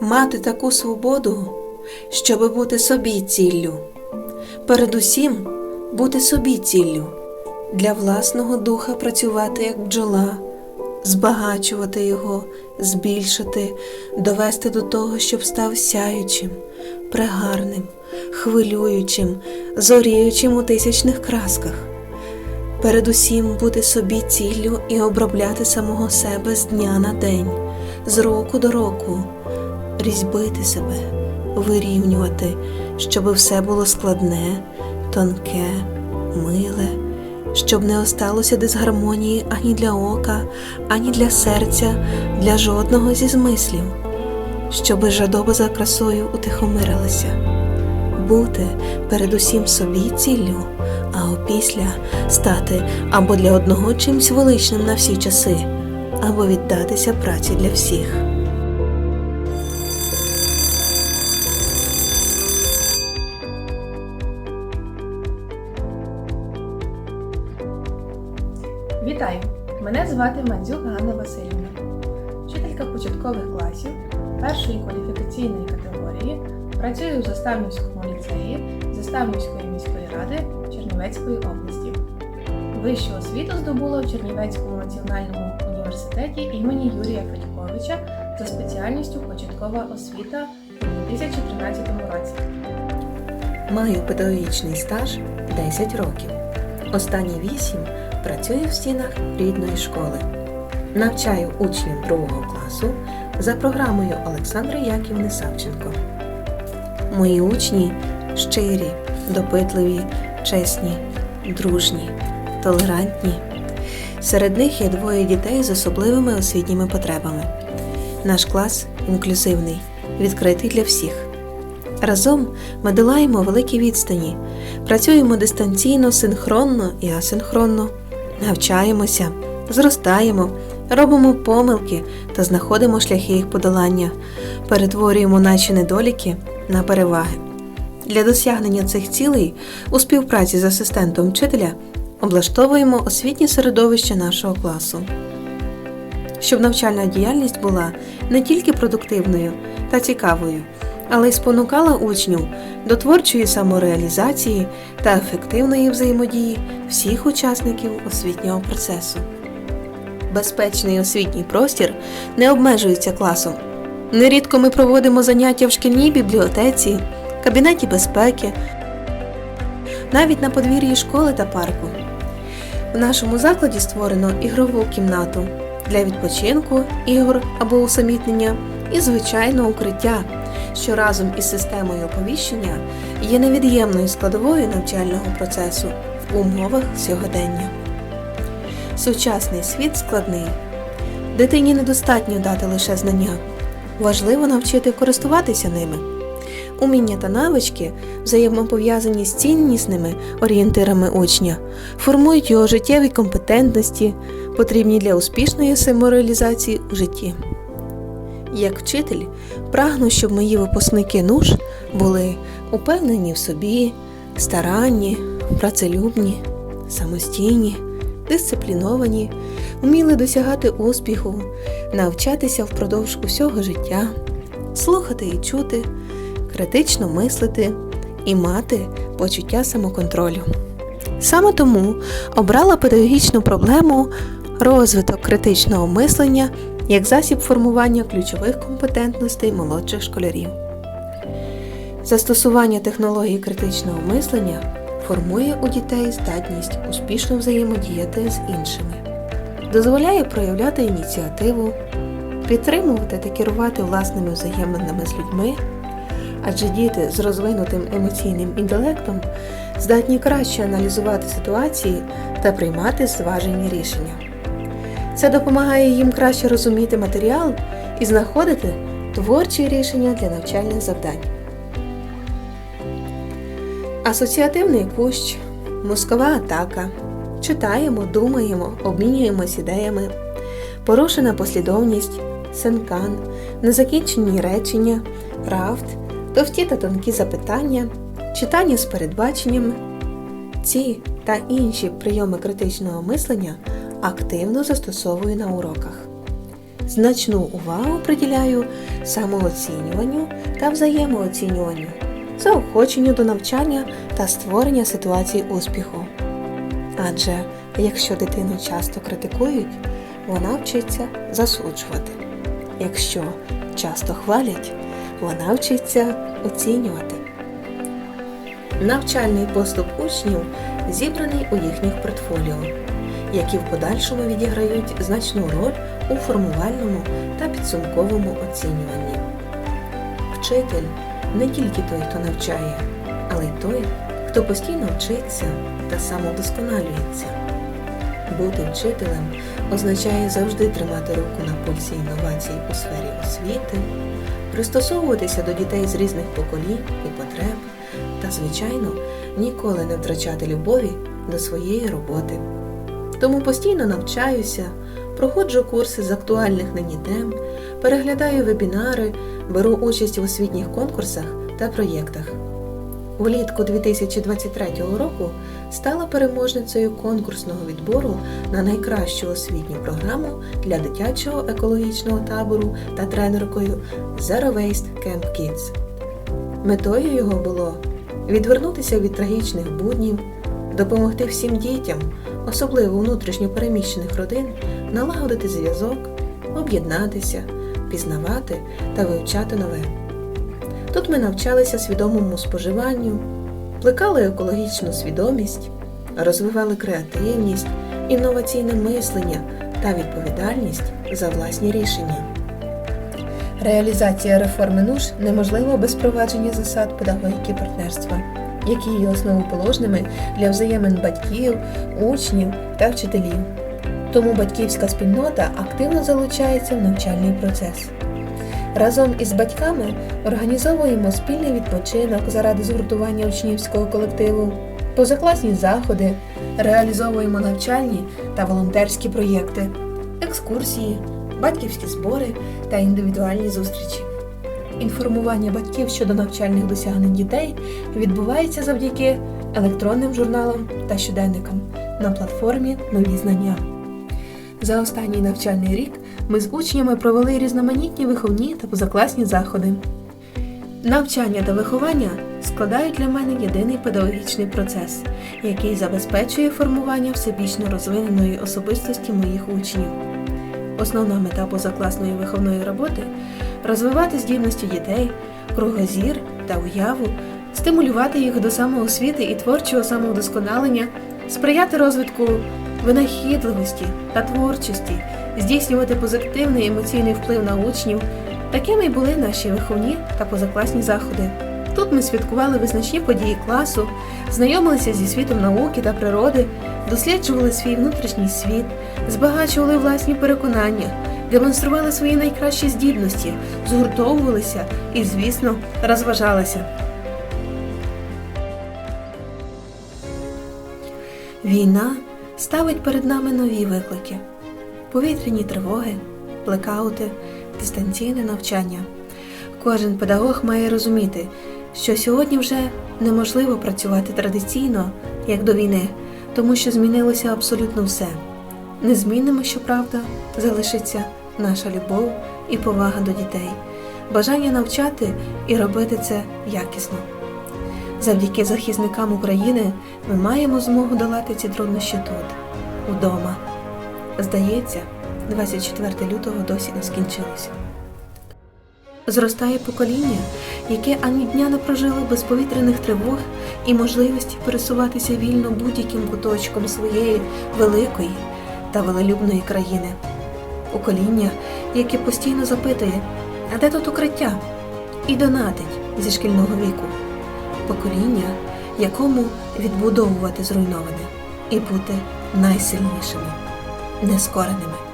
мати таку свободу, щоби бути собі ціллю. Передусім бути собі ціллю, для власного духа працювати як бджола, збагачувати його, збільшити, довести до того, щоб став сяючим, прегарним, хвилюючим, зоріючим у тисячних красках. Передусім бути собі ціллю і обробляти самого себе з дня на день, з року до року, різьбити себе, вирівнювати, щоб все було складне, тонке, миле, щоб не осталося дисгармонії ані для ока, ані для серця, для жодного зі змислів, щоби жадоба за красою утихомирилася бути передусім собі ціллю, а опісля стати або для одного чимсь величним на всі часи, або віддатися праці для всіх. Звати Мандзюк Ганна Васильівна, вчителька початкових класів першої кваліфікаційної категорії. Працюю в Заставнівському ліцеї Заставнівської міської ради Чернівецької області. Вищу освіту здобула в Чернівецькому національному університеті імені Юрія Федьковича за спеціальністю початкова освіта у 2013 році. Маю педагогічний стаж 10 років. Останні 8 працюю в стінах рідної школи. Навчаю учнів другого класу за програмою Олександри Яківни Савченко. Мої учні щирі, допитливі, чесні, дружні, толерантні. Серед них є двоє дітей з особливими освітніми потребами. Наш клас інклюзивний, відкритий для всіх. Разом ми долаємо великі відстані, працюємо дистанційно, синхронно і асинхронно, навчаємося, зростаємо, робимо помилки та знаходимо шляхи їх подолання, перетворюємо наші недоліки на переваги. Для досягнення цих цілей у співпраці з асистентом вчителя облаштовуємо освітнє середовище нашого класу. Щоб навчальна діяльність була не тільки продуктивною та цікавою, але й спонукала учнів до творчої самореалізації та ефективної взаємодії всіх учасників освітнього процесу. Безпечний освітній простір не обмежується класом. Нерідко ми проводимо заняття в шкільній бібліотеці, кабінеті безпеки, навіть на подвір'ї школи та парку. В нашому закладі створено ігрову кімнату для відпочинку, ігор або усамітнення і звичайно укриття, що разом із системою оповіщення є невід'ємною складовою навчального процесу в умовах сьогодення. Сучасний світ складний. Дитині недостатньо дати лише знання. Важливо навчити користуватися ними. Уміння та навички, взаємопов'язані з ціннісними орієнтирами учня, формують його життєві компетентності, потрібні для успішної самореалізації у житті. Як вчитель, прагну, щоб мої випускники НУШ були упевнені в собі, старанні, працелюбні, самостійні, дисципліновані, вміли досягати успіху, навчатися впродовж усього життя, слухати і чути, критично мислити і мати почуття самоконтролю. Саме тому обрала педагогічну проблему розвиток критичного мислення як засіб формування ключових компетентностей молодших школярів. Застосування технології критичного мислення формує у дітей здатність успішно взаємодіяти з іншими, дозволяє проявляти ініціативу, підтримувати та керувати власними взаєминами з людьми, адже діти з розвинутим емоційним інтелектом здатні краще аналізувати ситуації та приймати зважені рішення. Це допомагає їм краще розуміти матеріал і знаходити творчі рішення для навчальних завдань. Асоціативний кущ, мозкова атака. Читаємо, думаємо, обмінюємось ідеями, порушена послідовність, сенкан, незакінчені речення, рафт, товсті та тонкі запитання, читання з передбаченнями. Ці та інші прийоми критичного мислення активно застосовую на уроках. Значну увагу приділяю самооцінюванню та взаємооцінюванню, заохоченню до навчання та створення ситуацій успіху. Адже якщо дитину часто критикують, вона вчиться засуджувати. Якщо часто хвалять, вона вчиться оцінювати. Навчальний поступ учнів зібраний у їхніх портфоліо, які в подальшому відіграють значну роль у формувальному та підсумковому оцінюванні. Вчитель не тільки той, хто навчає, але й той, хто постійно вчиться та самовдосконалюється. Бути вчителем означає завжди тримати руку на пульсі інновацій у сфері освіти, пристосовуватися до дітей з різних поколінь і потреб, та, звичайно, ніколи не втрачати любові до своєї роботи. Тому постійно навчаюся, проходжу курси з актуальних нині тем, переглядаю вебінари, беру участь в освітніх конкурсах та проєктах. Влітку 2023 року стала переможницею конкурсного відбору на найкращу освітню програму для дитячого екологічного табору та тренеркою Zero Waste Camp Kids. Метою його було відвернутися від трагічних буднів, допомогти всім дітям, особливо внутрішньо переміщених родин, налагодити зв'язок, об'єднатися, пізнавати та вивчати нове. Тут ми навчалися свідомому споживанню, плекали екологічну свідомість, розвивали креативність, інноваційне мислення та відповідальність за власні рішення. Реалізація реформи НУШ неможлива без впровадження засад педагогіки партнерства, які є основоположними для взаємин батьків, учнів та вчителів. Тому батьківська спільнота активно залучається в навчальний процес. Разом із батьками організовуємо спільний відпочинок заради згуртування учнівського колективу, позакласні заходи, реалізовуємо навчальні та волонтерські проєкти, екскурсії, батьківські збори та індивідуальні зустрічі. Інформування батьків щодо навчальних досягнень дітей відбувається завдяки електронним журналам та щоденникам на платформі Нові знання. За останній навчальний рік ми з учнями провели різноманітні виховні та позакласні заходи. Навчання та виховання складають для мене єдиний педагогічний процес, який забезпечує формування всебічно розвиненої особистості моїх учнів. Основна мета позакласної виховної роботи розвивати здібності дітей, кругозір та уяву, стимулювати їх до самоосвіти і творчого самовдосконалення, сприяти розвитку винахідливості та творчості, здійснювати позитивний емоційний вплив на учнів. Такими й були наші виховні та позакласні заходи. Тут ми святкували визначні події класу, знайомилися зі світом науки та природи, досліджували свій внутрішній світ, збагачували власні переконання, демонстрували свої найкращі здібності, згуртовувалися і, звісно, розважалися. Війна ставить перед нами нові виклики: повітряні тривоги, блекаути, дистанційне навчання. Кожен педагог має розуміти, що сьогодні вже неможливо працювати традиційно, як до війни, тому що змінилося абсолютно все. Незмінними, щоправда, залишиться наша любов і повага до дітей, бажання навчати і робити це якісно. Завдяки захисникам України ми маємо змогу долати ці труднощі тут, удома. Здається, 24 лютого досі не скінчилося. Зростає покоління, яке ані дня не прожило без повітряних тривог і можливості пересуватися вільно будь-яким куточком своєї великої та велелюбної країни. Покоління, яке постійно запитує, а де тут укриття? І донатить зі шкільного віку. Покоління, якому відбудовувати зруйноване і бути найсильнішими, нескореними.